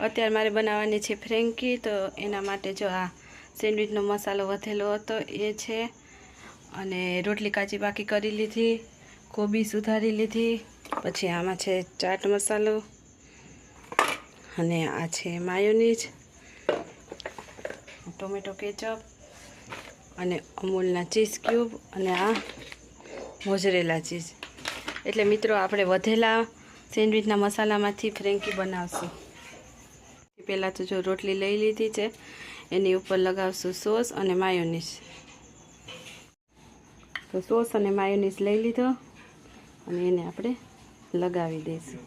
અત્યારે મારે બનાવવાની છે ફ્રેન્કી, તો એના માટે જો આ સેન્ડવિચનો મસાલો વધેલો હતો એ છે. અને રોટલી કાચી બાકી કરી લીધી, કોબી સુધારી લીધી, પછી આમાં છે ચાટ મસાલો અને આ છે માયોનીઝ, ટોમેટો કેચઅપ અને અમૂલના ચીઝ ક્યુબ અને આ મોજરેલા ચીઝ. એટલે મિત્રો, આપણે વધેલા સેન્ડવિચના મસાલામાંથી ફ્રેન્કી બનાવશું. પહેલાં તો જો રોટલી લઈ લીધી છે, એની ઉપર લગાવશું સોસ અને માયોનીઝ તો સોસ અને માયોનીઝ લઈ લીધો અને એને આપણે લગાવી દઈશું.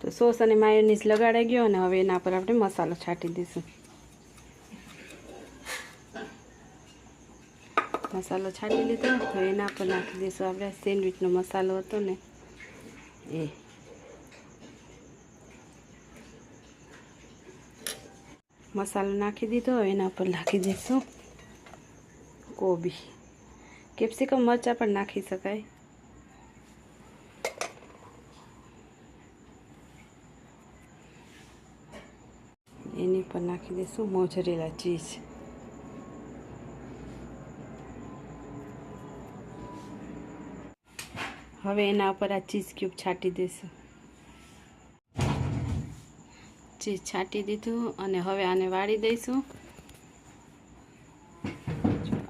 તો સોસ અને માયોનીઝ લગાડાઈ ગયો અને હવે એના પર આપણે મસાલો છાંટી દઈશું. મસાલો છાંટી લીધો, તો એના પર નાખી દઈશું આપણે. સેન્ડવિચનો મસાલો હતો ને એ. મસાલો નાખી દીધો, એના પર નાખી દઈશું કોબી. કેપ્સિકમ મરચાં પણ નાખી શકાય. એની પર નાખી દઈશું મોજરેલા ચીઝ. હવે એના ઉપર આ ચીઝ ક્યુબ છાંટી દઈશું ચીઝ છાંટી દીધું અને હવે આને વાળી દઈશું.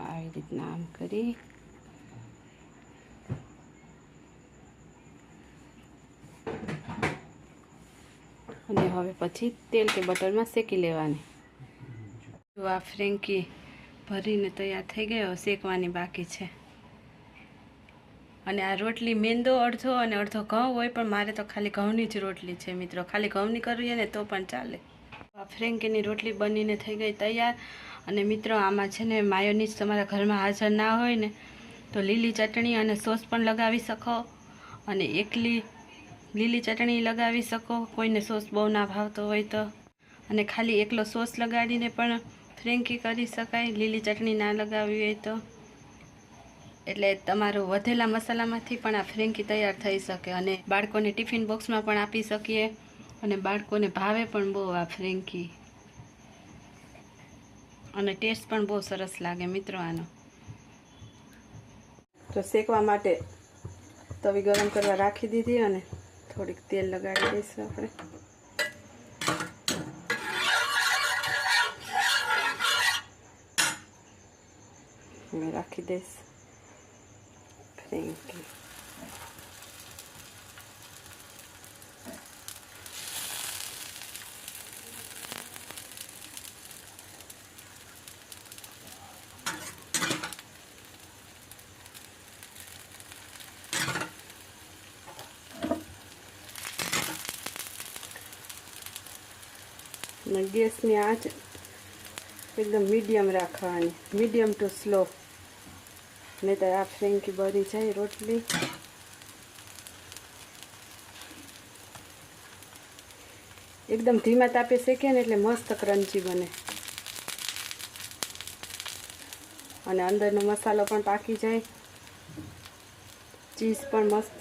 આવી રીતના આમ કરી. અને હવે પછી તેલ કે બટરમાં શેકી લેવાની. જો આ ફ્રેન્કી ભરીને તૈયાર થઈ ગયો, શેકવાની બાકી છે. અને આ રોટલી મેંદો, અડધો અને અડધો ઘઉં હોય, પણ મારે તો ખાલી ઘઉંની જ રોટલી છે મિત્રો. ખાલી ઘઉંની કરવી ને તો પણ ચાલે. આ ફ્રેન્કીની રોટલી બનીને થઈ ગઈ તૈયાર. અને મિત્રો, આમાં છે ને માયોનીઝ તમારા ઘરમાં હાજર ના હોય ને, તો લીલી ચટણી અને સોસ પણ લગાવી શકો. અને એકલી લીલી ચટણી લગાવી શકો, કોઈને સોસ બહુ ના ભાવતો હોય તો. અને ખાલી એકલો સોસ લગાડીને પણ ફ્રેન્કી કરી શકાય, લીલી ચટણી ના લગાવવી હોય તો. એટલે તમારું વધેલા મસાલામાંથી પણ આ ફ્રેન્કી તૈયાર થઈ શકે અને બાળકોને ટિફિન બોક્સમાં પણ આપી શકીએ. અને બાળકોને ભાવે પણ બહુ આ ફ્રેન્કી. અને ટેસ્ટ પણ બહુ સરસ લાગે મિત્રો આનો. તો શેકવા માટે તવી ગરમ કરવા રાખી દીધી અને થોડીક તેલ લગાડી દઈશું આપણે. રાખી દઈશ. ફ્રેન્કી you. ગેસની આંચ એકદમ મીડિયમ રાખવાની મીડિયમ ટુ સ્લો નહીં તો આ ફ્રેન્કી બની જાય રોટલી. એકદમ ધીમા તાપે શેકીએ ને એટલે મસ્ત ક્રન્ચી બને. અને અંદરનો મસાલો પણ પાકી જાય. ચીઝ પણ મસ્ત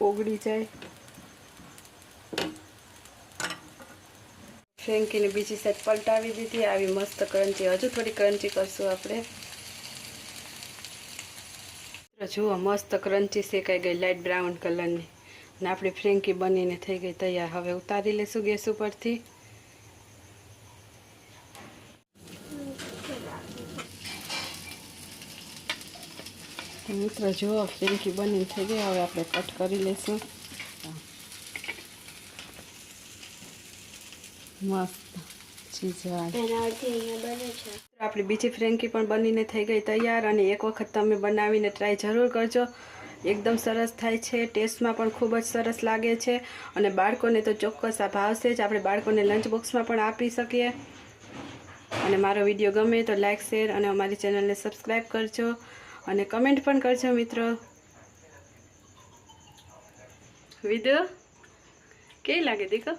ઓગળી જાય. ફ્રેન્કીને બીજી સાઈડ પલટાવી દીધી. આવી મસ્ત ક્રન્ચી. હજુ થોડી ક્રન્ચી કરશું આપણે. જુઓ, મસ્ત ક્રન્ચી શેકાઈ ગઈ લાઇટ બ્રાઉન કલરની અને આપણી ફ્રેન્કી બનીને થઈ ગઈ તૈયાર. હવે ઉતારી લેશું ગેસ ઉપરથી. મિત્રો, જુઓ, ફ્રેન્કી બનીને થઈ ગઈ. હવે આપણે કટ કરી લઈશું મસ્ત. આપણી બીજી ફ્રેન્કી પણ બનીને થઈ ગઈ તૈયાર અને એક વખત તમે બનાવીને ટ્રાય જરૂર કરજો. એકદમ સરસ થાય છે ટેસ્ટમાં પણ ખૂબ જ સરસ લાગે છે અને બાળકોને તો ચોક્કસ આ ભાવશે જ. આપણે બાળકોને લંચ બોક્સમાં પણ આપી શકીએ. અને મારો વીડિયો ગમે તો લાઇક શેર અને અમારી ચેનલને સબસ્ક્રાઈબ કરજો. અને કમેન્ટ પણ કરજો મિત્રો. વીડિયો કેવી લાગે દીકો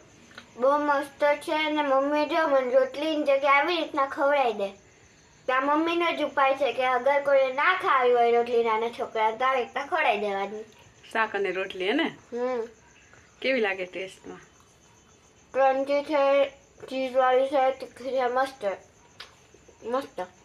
બહુ મસ્ત છે અને મમ્મી જો મને રોટલીની જગ્યાએ આવી રીતના ખવડાવી દે. ત્યાં મમ્મીનો જ ઉપાય છે કે અગર કોઈ ના ખાવી હોય રોટલી નાના છોકરા તો આવી રીતના ખવડાવી દેવાની. શાક અને રોટલી હે ને? હમ. કેવી લાગે ટેસ્ટમાં? ક્રન્ચી છે ચીઝ વાળી છે તીખી છે મસ્ત. મસ્ત.